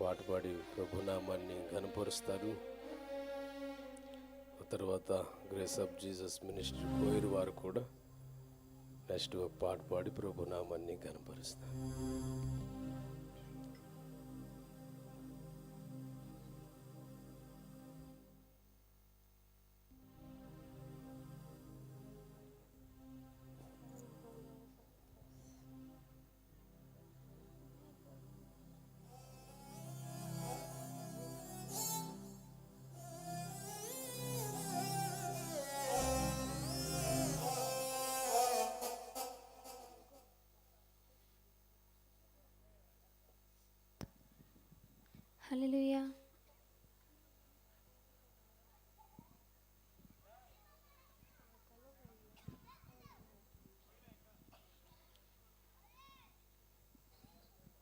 పాట పాడి ప్రభునామాన్ని ఘనపరుస్తారు. తర్వాత గ్రేస్ ఆఫ్ జీసస్ మినిస్ట్రీ పోయిరు వారు కూడా నెక్స్ట్ ఒక పాట పాడి ప్రభునామాన్ని ఘనపరుస్తారు. హల్లెలూయా.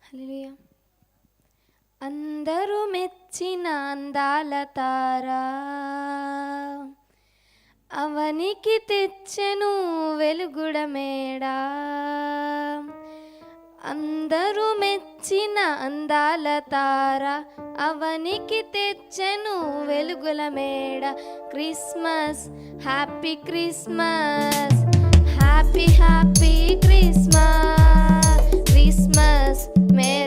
హల్లెలూయా. అందరూ మెచ్చిన అందాల తారా. అవనికి తెచ్చెను వెలుగుడ మేడా. తెచ్చిన అందాల తార అవనికి తెచ్చెను వెలుగుల మేడ. Christmas happy Christmas happy happy Christmas Christmas మే